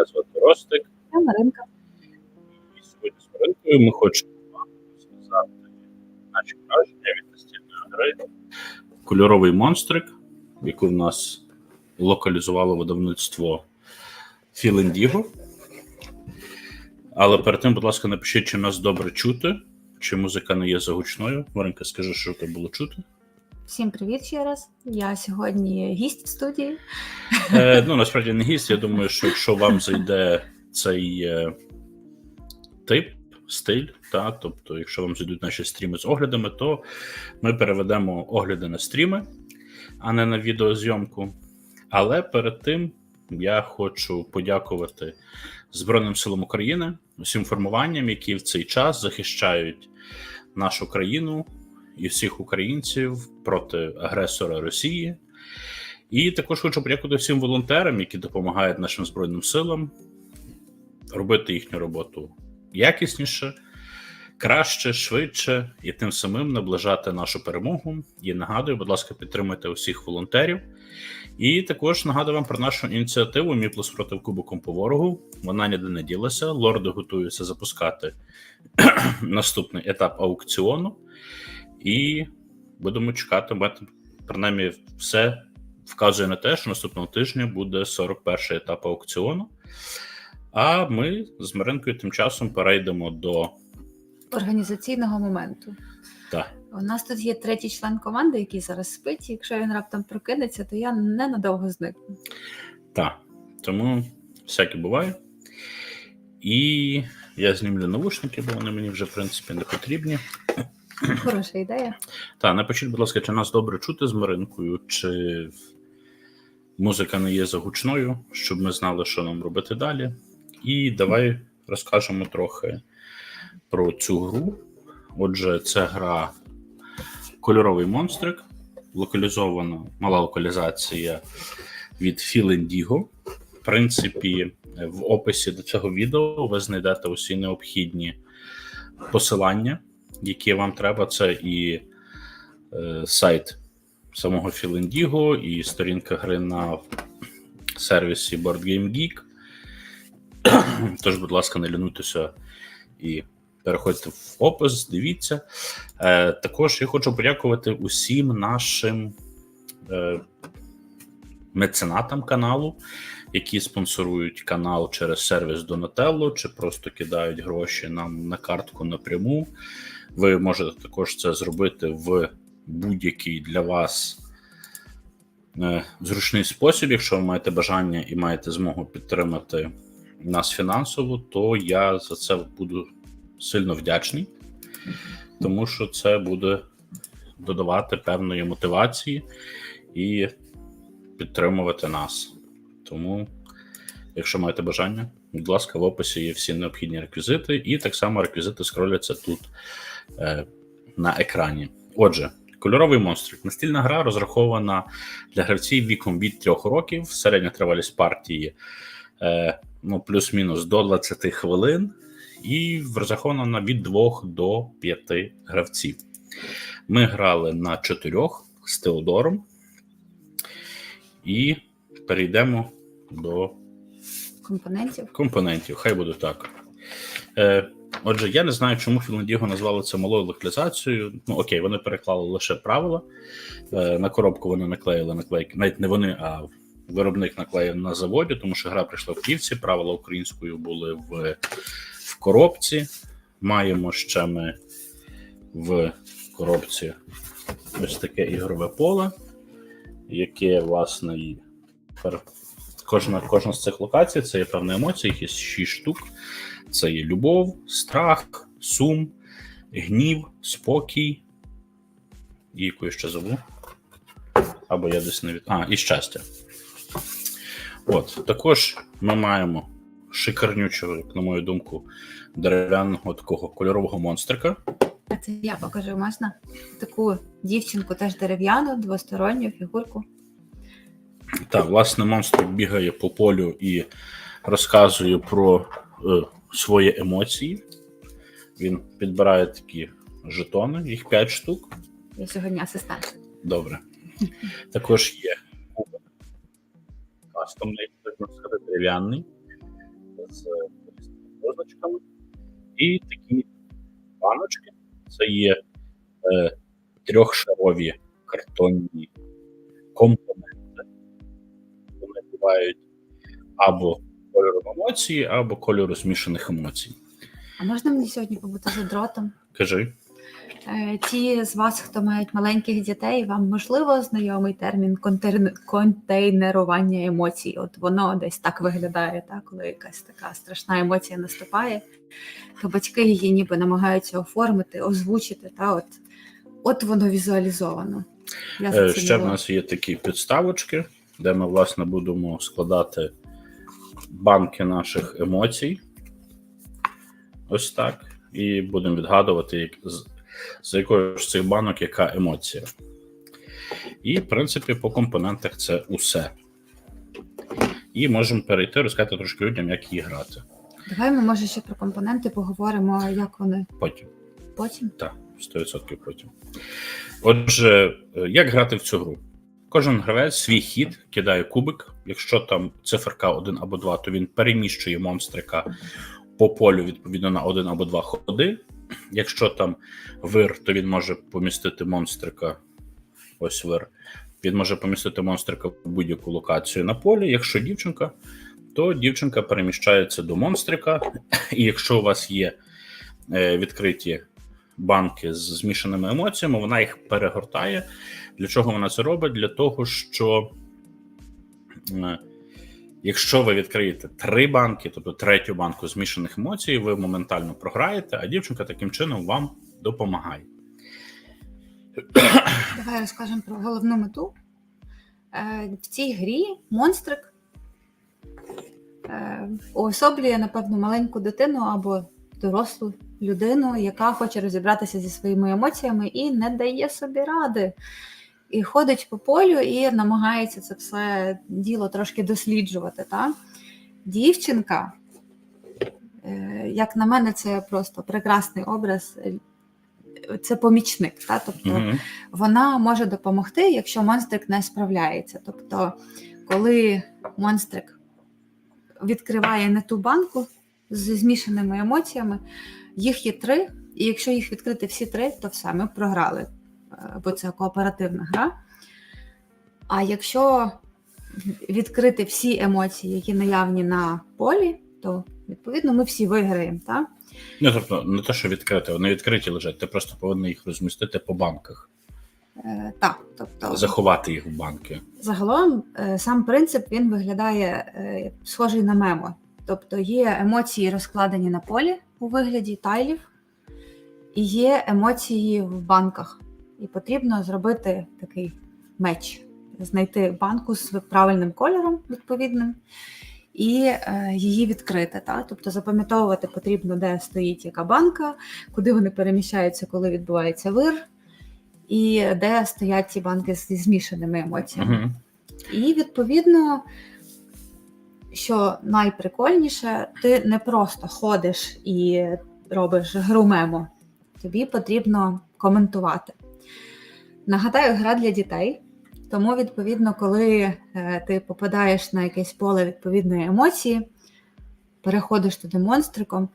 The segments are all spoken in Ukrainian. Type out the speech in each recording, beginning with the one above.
Мене звати Ростик. Я Маринка. І сьогодні з Маринкою ми хочемо сказати наші враження від настільної гри Кольоровий монстрик, яку в нас локалізувало видавництво Філендіго. Але перед тим, будь ласка, напишіть, чи нас добре чути, чи музика не є загучною. Маринка, скажи, що тебе було чути. Всім привіт ще раз. Я сьогодні гість в студії. Е, ну, насправді не гість. Я думаю, що якщо вам зайде цей е, тип, стиль, та, тобто, якщо вам зайдуть наші стріми з оглядами, то ми переведемо огляди на стріми, а не на відеозйомку. Але перед тим я хочу подякувати Збройним силам України, усім формуванням, які в цей час захищають нашу країну і всіх українців проти агресора Росії. І також хочу подякувати всім волонтерам, які допомагають нашим збройним силам робити їхню роботу якісніше, краще, швидше і тим самим наближати нашу перемогу. І нагадую, будь ласка, підтримуйте усіх волонтерів. І також нагадую вам про нашу ініціативу Мі плюс проти кубиком по ворогу. Вона ніде не ділася. Лорди готуються запускати наступний етап аукціону, і будемо чекати. Принаймні все вказує на те, що наступного тижня буде 41 етап аукціону. А ми з Маринкою тим часом перейдемо до Організаційного моменту. Так. У нас тут є третій член команди, який зараз спить. Якщо він раптом прокинеться, то я ненадовго зникну. Так. Тому всяке буває. І я знімлю навушники, бо вони мені вже, в принципі, не потрібні. Хороша ідея. Так, напишіть, будь ласка, чи нас добре чути з Маринкою, чи музика не є загучною, щоб ми знали, що нам робити далі. І давай розкажемо трохи про цю гру. Отже, це гра Кольоровий монстрик, локалізована мала локалізація від Філендіго. В принципі, в описі до цього відео ви знайдете усі необхідні посилання, які вам треба. Це і е, сайт самого Філендіго, і сторінка гри на сервісі BoardGameGeek. Тож, будь ласка, не лінуйтеся і переходьте в опис, дивіться. Е, Також я хочу подякувати усім нашим е, меценатам каналу, які спонсорують канал через сервіс Donatello, чи просто кидають гроші нам на картку напряму. Ви можете також це зробити в будь-який для вас е, зручний спосіб, якщо ви маєте бажання і маєте змогу підтримати нас фінансово, то я за це буду сильно вдячний, тому що це буде додавати певної мотивації і підтримувати нас. Тому, якщо маєте бажання, будь ласка, в описі є всі необхідні реквізити, і так само реквізити скроляться тут е, на екрані. Отже, кольоровий монстрик. Настільна гра розрахована для гравців віком від 3 років, середня тривалість партії е, ну, плюс-мінус до 20 хвилин, і розрахована від 2 до 5 гравців. Ми грали на 4 з Теодором, і перейдемо до Компонентів. компонентів. Хай буде так. Е, Отже, я не знаю, чому Філандіго назвали це малою локалізацією. Ну, окей, вони переклали лише правила. Е, На коробку вони наклеїли наклейки. Навіть не вони, а виробник наклеїв на заводі, тому що гра прийшла в плівці, правила українською були в, в коробці. Маємо ще ми в коробці ось таке ігрове поле, яке, власне, і кожна, кожна з цих локацій це є певна емоція, їх є 6 штук. Це є любов, страх, сум, гнів, спокій. І яку я ще забув. Або я десь не від. А, і щастя. От, також ми маємо шикарнючого, як на мою думку, дерев'яного такого кольорового монстрика. А це я покажу, можна? Таку дівчинку теж дерев'яну, двосторонню фігурку. Так, власне, монстрик бігає по полю і розказує про е, свої емоції. Він підбирає такі жетони, їх 5 штук. Я сьогодні асистент. Добре. Також є кубик кастомний, можна сказати, дерев'яний. з позначками. І такі баночки це є е, трьохшарові картонні компоненти. Бувають або кольором емоції, або кольору змішаних емоцій. А можна мені сьогодні побути за дротом? Кажи. Е, Ті з вас, хто мають маленьких дітей, вам можливо знайомий термін контейнерування емоцій. От воно десь так виглядає, так, коли якась така страшна емоція наступає, то батьки її ніби намагаються оформити, озвучити. Та от, от воно візуалізовано. Я Е, Ще в нас є такі підставочки, де ми, власне, будемо складати банки наших емоцій. Ось так. І будемо відгадувати, як, з, з якої ж цих банок яка емоція. І, в принципі, по компонентах це усе. І можемо перейти, розказати трошки людям, як її грати. Давай ми може ще про компоненти поговоримо, як вони Потім. потім. Так, 100% потім. Отже, е, як грати в цю гру? Кожен гравець свій хід кидає кубик. Якщо там циферка 1 або 2, то він переміщує монстрика по полю відповідно на 1 або 2 ходи. Якщо там вир, то він може помістити монстрика. Ось вир. Він може помістити монстрика в будь-яку локацію на полі. Якщо дівчинка, то дівчинка переміщається до монстрика. І якщо у вас є е, відкриті банки з змішаними емоціями, вона їх перегортає. Для чого вона це робить? Для того, що е, якщо ви відкриєте три банки, тобто третю банку змішаних емоцій, ви моментально програєте, а дівчинка таким чином вам допомагає. Давай розкажемо про головну мету. Е, В цій грі монстрик е, уособлює, напевно, маленьку дитину або дорослу людину, яка хоче розібратися зі своїми емоціями і не дає собі ради. І ходить по полю і намагається це все діло трошки досліджувати. Та? Дівчинка, е, як на мене, це просто прекрасний образ. е, Це помічник. Та? Тобто Мгм. вона може допомогти, якщо монстрик не справляється. Тобто, коли монстрик відкриває не ту банку з змішаними емоціями, їх є три, і якщо їх відкрити всі три, то все, ми програли, е, бо це кооперативна гра. А якщо відкрити всі емоції, які наявні на полі, то відповідно ми всі виграємо. Так? Ну, тобто, не те, що відкрити, вони відкриті лежать, ти просто повинен їх розмістити по банках, Е, так, тобто заховати їх в банки. Загалом е, сам принцип він виглядає е, схожий на мемо. Тобто є емоції розкладені на полі у вигляді тайлів, і є емоції в банках. І потрібно зробити такий меч, знайти банку з правильним кольором відповідним і е, її відкрити. Та? Тобто запам'ятовувати потрібно, де стоїть яка банка, куди вони переміщаються, коли відбувається вир, і де стоять ці банки зі змішаними емоціями. Угу. І відповідно, що найприкольніше, ти не просто ходиш і робиш гру мемо, тобі потрібно коментувати. Нагадаю, гра для дітей. Тому, відповідно, коли е, ти попадаєш на якесь поле відповідної емоції, переходиш туди монстриком,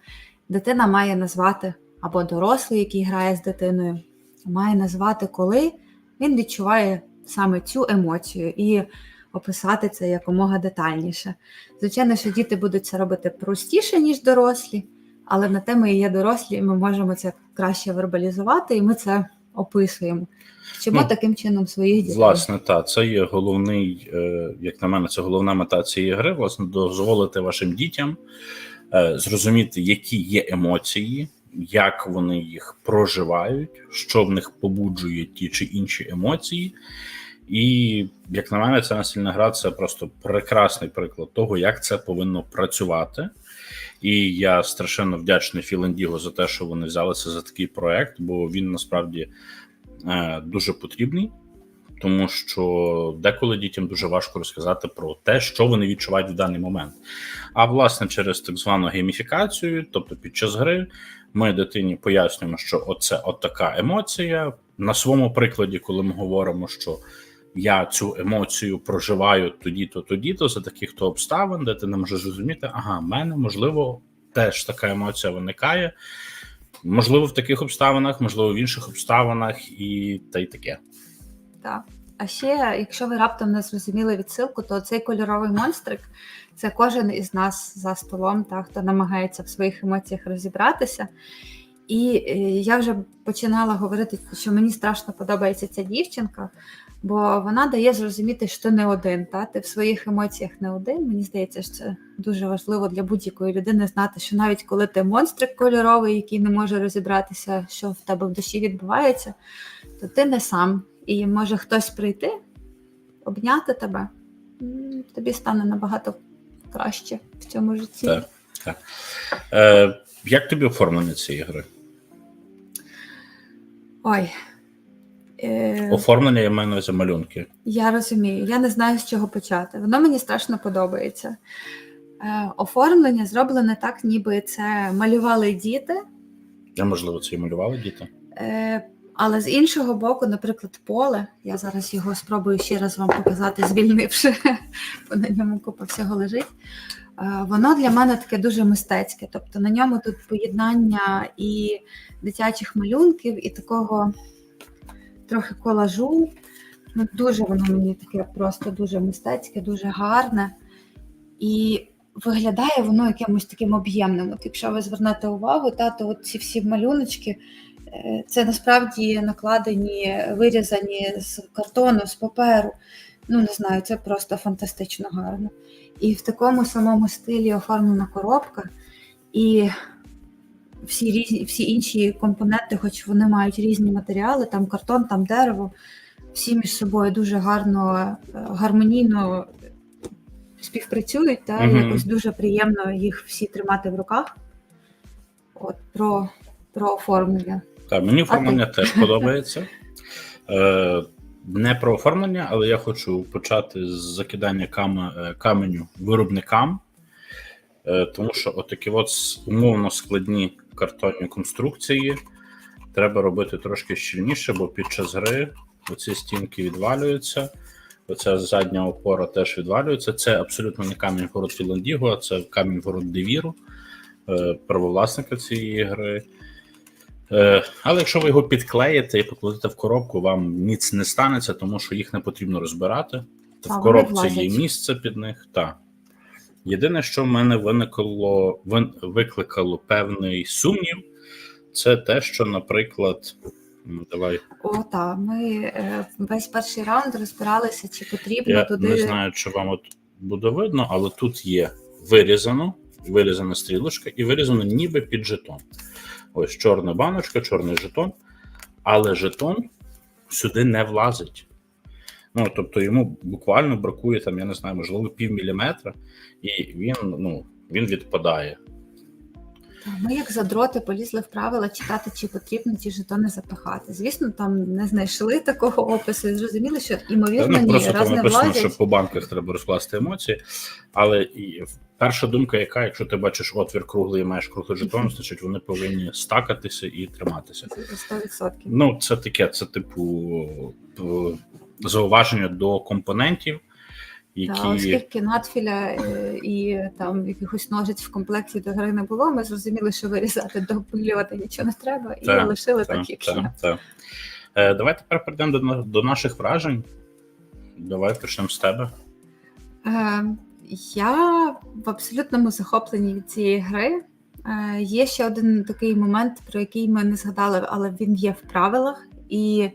дитина має назвати, або дорослий, який грає з дитиною, має назвати, коли він відчуває саме цю емоцію і описати це якомога детальніше. Звичайно, що діти будуть це робити простіше, ніж дорослі, але на те ми і є дорослі, і ми можемо це краще вербалізувати, і ми це описуємо. Вчимо Ну, таким чином своїх дітей. Власне, так, це є головний, е, як на мене, це головна мета цієї гри, власне, дозволити вашим дітям е, зрозуміти, які є емоції, як вони їх проживають, що в них побуджує ті чи інші емоції. І, як на мене, ця настільна гра це просто прекрасний приклад того, як це повинно працювати. І я страшенно вдячний Філендіго за те, що вони взялися за такий проект, бо він насправді е, дуже потрібний, тому що деколи дітям дуже важко розказати про те, що вони відчувають в даний момент. А власне, через так звану гейміфікацію, тобто під час гри, ми дитині пояснюємо, що оце от така емоція. На своєму прикладі, коли ми говоримо, що я цю емоцію проживаю тоді-то, тоді-то за таких то обставин, де ти не можеш зрозуміти, ага, в мене можливо теж така емоція виникає. Можливо, в таких обставинах, можливо, в інших обставинах, і та й таке. Так. А ще, якщо ви раптом не зрозуміли відсилку, то цей кольоровий монстрик це кожен із нас за столом, та, хто намагається в своїх емоціях розібратися. І е, я вже починала говорити, що мені страшно подобається ця дівчинка, бо вона дає зрозуміти, що ти не один. Та? Ти в своїх емоціях не один. Мені здається, що це дуже важливо для будь-якої людини знати, що навіть коли ти монстрик кольоровий, який не може розібратися, що в тебе в душі відбувається, то ти не сам. І може хтось прийти, обняти тебе, тобі стане набагато краще в цьому житті. Так. Е, як тобі оформлення цієї гри? Ой. Е, Оформлення я маю на увазі малюнки. Я розумію, я не знаю, з чого почати. Воно мені страшно подобається. Е, оформлення зроблене так, ніби це малювали діти, Я, можливо, це і малювали діти. е, але з іншого боку, наприклад, поле. Я зараз його спробую ще раз вам показати, звільнивши, бо на ньому купа всього лежить. Е, Воно для мене таке дуже мистецьке. Тобто на ньому тут поєднання і дитячих малюнків, і такого трохи колажу. Ну, дуже воно мені таке просто дуже мистецьке, дуже гарне. І виглядає воно якимось таким об'ємним. От якщо ви звернете увагу, та, то от ці всі малюночки, е, це насправді накладені, вирізані з картону, з паперу. Ну, не знаю, це просто фантастично гарно. І в такому самому стилі оформлена коробка, і всі, різні, всі інші компоненти, хоч вони мають різні матеріали, там картон, там дерево, всі між собою дуже гарно, е, гармонійно співпрацюють, та Мгм. якось дуже приємно їх всі тримати в руках. От про, про оформлення. Так, мені оформлення теж подобається. Не про оформлення, але я хочу почати з закидання каме- е, каменю виробникам, Е, тому що отакі от умовно складні картонні конструкції треба робити трошки щільніше, бо під час гри оці стінки відвалюються. Оця задня опора теж відвалюється. Це абсолютно не камінь город Філандіго, а це камінь город Девіру, е, правовласника цієї гри. Е, Але якщо ви його підклеїте і покладете в коробку, вам ніц не станеться, тому що їх не потрібно розбирати. А, В коробці є місце під них. Так. Єдине, що в мене виникло, викликало певний сумнів, це те, що, наприклад, ну, давай, О, так. Ми е, весь перший раунд розбиралися, чи потрібно я туди. не знаю, чи вам от буде видно, але тут є вирізано, вирізана стрілочка і вирізано ніби під жетон. Ось чорна баночка, чорний жетон, але жетон сюди не влазить. Ну, тобто йому буквально бракує там, я не знаю, можливо, пів міліметра, і він, ну, він відпадає. Ми, як задроти, полізли в правила читати, чи потрібно ті жетони запихати. Звісно, там не знайшли такого опису і зрозуміли, що ймовірно ну, ні, просто раз там не написано, що по банках треба розкласти емоції. Але і перша думка, яка, якщо ти бачиш отвір круглий і маєш круглий жетон, значить вони повинні стакатися і триматися. 100%. Ну, це таке, це типу зауваження до компонентів, які Та, оскільки надфіля е, і там якихось ножиць в комплекті до гри не було, ми зрозуміли, що вирізати, допилювати нічого не треба, і Так, лишили Та, так, як та, є. та. Е, давай тепер перейдемо до, до наших вражень. Давай почнемо з тебе. Е, я в абсолютному захопленні від цієї гри. Е, є ще один такий момент, про який ми не згадали, але він є в правилах. І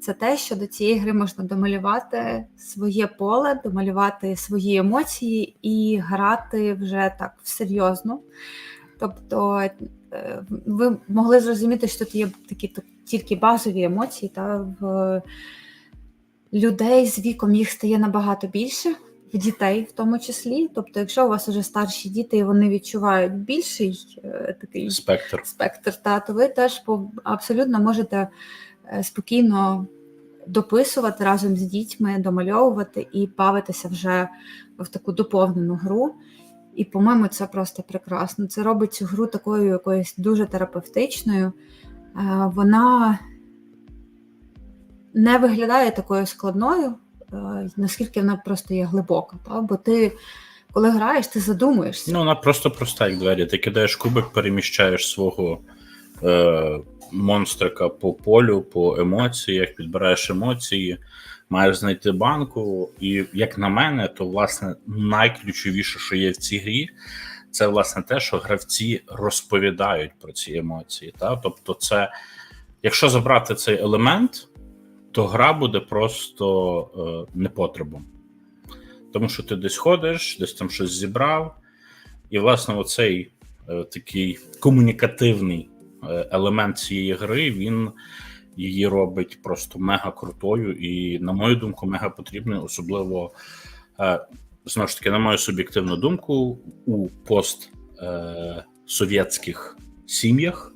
це те, що до цієї гри можна домалювати своє поле, домалювати свої емоції і грати вже так серйозно. Тобто е, ви могли зрозуміти, що тут є такі тільки базові емоції, та в людей з віком їх стає набагато більше, в дітей в тому числі. Тобто, якщо у вас вже старші діти і вони відчувають більший е, такий Спектр. спектр, та, то ви теж абсолютно можете е, спокійно дописувати разом з дітьми, домальовувати і бавитися вже в таку доповнену гру. І, по-моєму, це просто прекрасно. Це робить цю гру такою якоюсь дуже терапевтичною. Е, Вона не виглядає такою складною. Е, наскільки вона просто є глибока. Та? Бо ти, коли граєш, ти задумуєшся. Ну, вона просто проста, як двері. Ти кидаєш кубик, переміщаєш свого е, монстрика по полю, по емоціях, підбираєш емоції, маєш знайти банку. І як на мене, то власне найключовіше, що є в цій грі, це власне те, що гравці розповідають про ці емоції. Та? Тобто, це, якщо забрати цей елемент, то гра буде просто е, непотребом. Тому що ти десь ходиш, десь там щось зібрав, і, власне, оцей е, такий комунікативний е, елемент цієї гри, він її робить просто мега крутою і, на мою думку, мега потрібною, особливо, е, знову ж таки, на мою суб'єктивну думку, у постсовєтських сім'ях,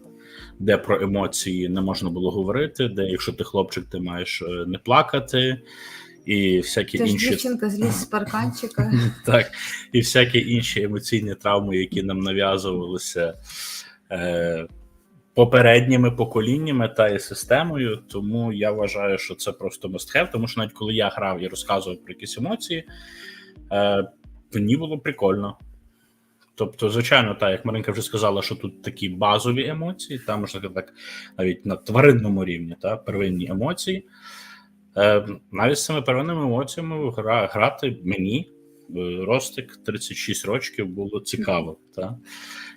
де про емоції не можна було говорити, де якщо ти хлопчик, ти маєш е, не плакати. І всякі Ти інші дівчинка зліз з парканчика. так, і всякі інші емоційні травми, які нам нав'язувалися е, попередніми поколіннями та і системою. Тому я вважаю, що це просто must have, тому що навіть коли я грав і розказував про якісь емоції, е, мені було прикольно. Тобто, звичайно, так, як Маринка вже сказала, що тут такі базові емоції, там можна так, навіть на тваринному рівні, та, первинні емоції. Е, навіть з цими первинними емоціями гра, грати мені, е, Ростик, 36 років, було цікаво. Та?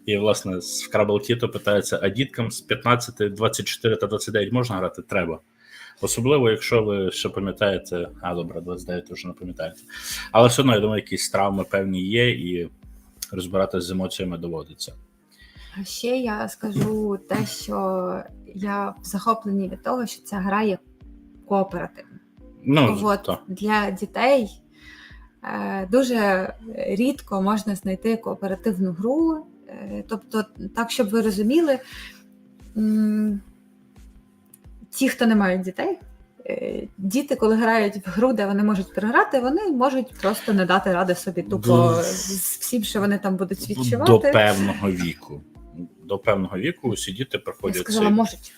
І, власне, з Крабл Тіто питається: а діткам з 15, 24 та 29 можна грати? Треба. Особливо, якщо ви ще пам'ятаєте, а добре, 29 вже не пам'ятаєте. Але все одно, я думаю, якісь травми певні є, і розбиратися з емоціями доводиться. А ще я скажу те, що я в захопленні від того, що ця гра є кооперативна. Ну, От для дітей е, дуже рідко можна знайти кооперативну гру. Е, тобто, так, щоб ви розуміли, ті, хто не мають дітей, діти, коли грають в гру, де вони можуть програти, вони можуть просто не дати ради собі тупо з всім, що вони там будуть До певного віку. До певного віку усі діти Я сказала, цей- можуть.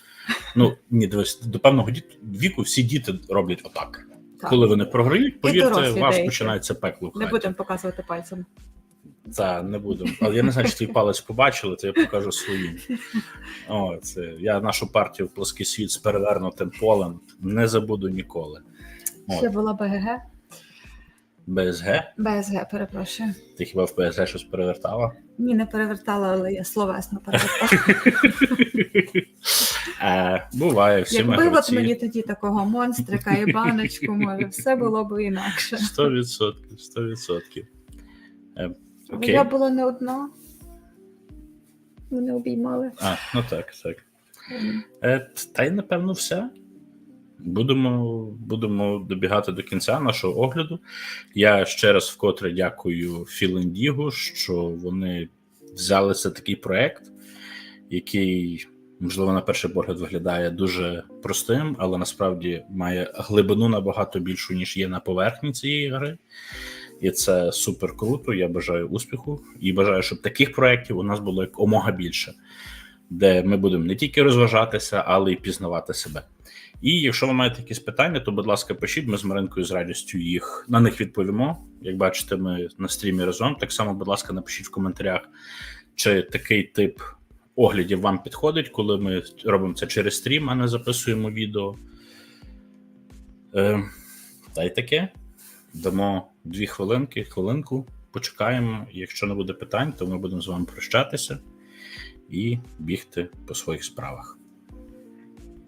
Ну ні, дивись, до певного віку всі діти роблять отак. Так. Коли вони програють, повірте, вас починається пекло. Не будемо показувати пальцем. Та, не будемо. Але я не знаю, чи твій палець побачили, то я покажу своїм. О, це я нашу партію в плоский світ з перевернутим полем не забуду ніколи. Ще От, була БГГ. БСГ. БСГ, перепрошую. Ти хіба в БСГ щось перевертала? Ні, не перевертала, але я словесно перевертала. Е, буває, всі Якби от мені тоді такого монстрика і баночку, може, все було б інакше. 100%, 100%. Е, Але окей. я була не одна. Мене обіймали. А, ну так, так. Е, та й напевно все. Будемо, будемо добігати до кінця нашого огляду. Я ще раз вкотре дякую Філендігу, що вони взяли за такий проект, який, можливо, на перший погляд виглядає дуже простим, але насправді має глибину набагато більшу, ніж є на поверхні цієї гри. І це супер круто. Я бажаю успіху і бажаю, щоб таких проєктів у нас було як омога більше де ми будемо не тільки розважатися, але й пізнавати себе. І якщо ви маєте якісь питання, то, будь ласка, пишіть, ми з Маринкою з радістю їх на них відповімо. Як бачите, ми на стрімі разом. Так само, будь ласка, напишіть в коментарях, чи такий тип оглядів вам підходить, коли ми робимо це через стрім, а не записуємо відео. Е, та й таке. Дамо дві хвилинки, хвилинку, почекаємо. Якщо не буде питань, то ми будемо з вами прощатися і бігти по своїх справах.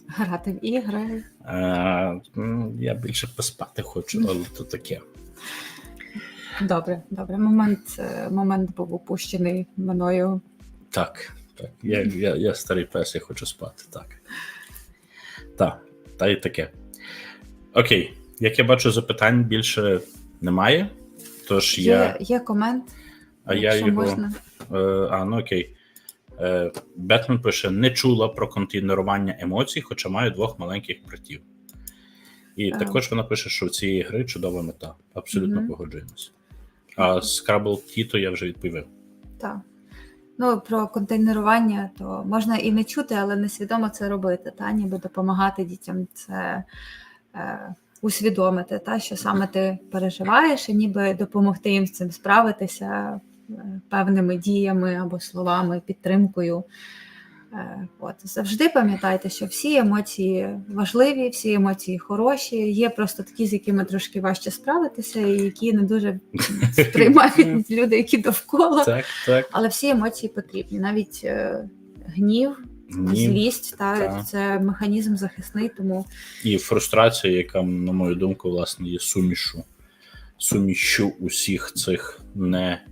Грати в ігри. Е, я більше поспати хочу, але то таке. Добре, добре. Момент, е, момент був упущений мною. Так, так. Я, я, я старий пес, я хочу спати. Так. Так, та й таке. Окей, як я бачу, запитань більше немає. Тож Є, я. є комент, А я його. можна. Е, а, ну окей. Е, Бетмен пише: не чула про контейнерування емоцій, хоча маю двох маленьких братів. І Так. також вона пише, що в цієї гри чудова мета. Абсолютно Мгм. погоджуємося. А Scrabble Tito я вже відповів. Так. Ну, про контейнерування, то можна і не чути, але несвідомо це робити, та ніби допомагати дітям це е, усвідомити, та, що саме ти переживаєш, і ніби допомогти їм з цим справитися е, певними діями або словами, підтримкою. Е, От завжди пам'ятайте, що всі емоції важливі, всі емоції хороші. Є просто такі, з якими трошки важче справитися, і які не дуже сприймають люди, які довкола. Так, так. Але всі емоції потрібні. Навіть е, гнів, Ні. злість, та, Так. це механізм захисний, тому І фрустрація, яка, на мою думку, власне, є сумішу, сумішю усіх цих не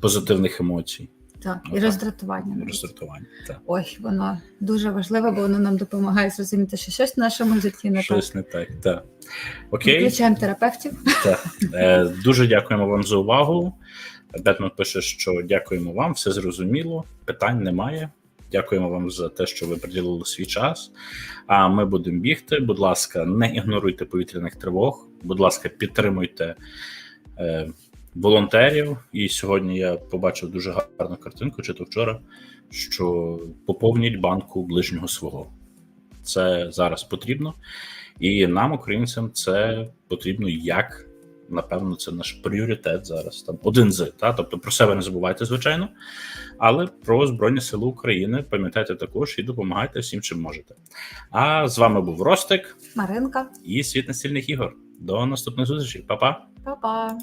позитивних емоцій, так, і роздратування. роздратування. Так. Ой, воно дуже важливе, бо воно нам допомагає зрозуміти, що щось в нашому житті не Щось не так. Так. так. Окей. Включаємо терапевтів. Так. Е, дуже дякуємо вам за увагу. Бетмен пише, що дякуємо вам, все зрозуміло, питань немає. Дякуємо вам за те, що ви приділили свій час. А ми будемо бігти. Будь ласка, не ігноруйте повітряних тривог. Будь ласка, підтримуйте е, волонтерів. І сьогодні я побачив дуже гарну картинку, чи то вчора, що поповніть банку ближнього свого. Це зараз потрібно. І нам, українцям, це потрібно як. Напевно, це наш пріоритет зараз. Там один з та тобто про себе не забувайте, звичайно, але про Збройні Сили України пам'ятайте також і допомагайте всім, чим можете. А з вами був Ростик Маринка, і світ настільних ігор. До наступних зустрічей, Па-па! па-па!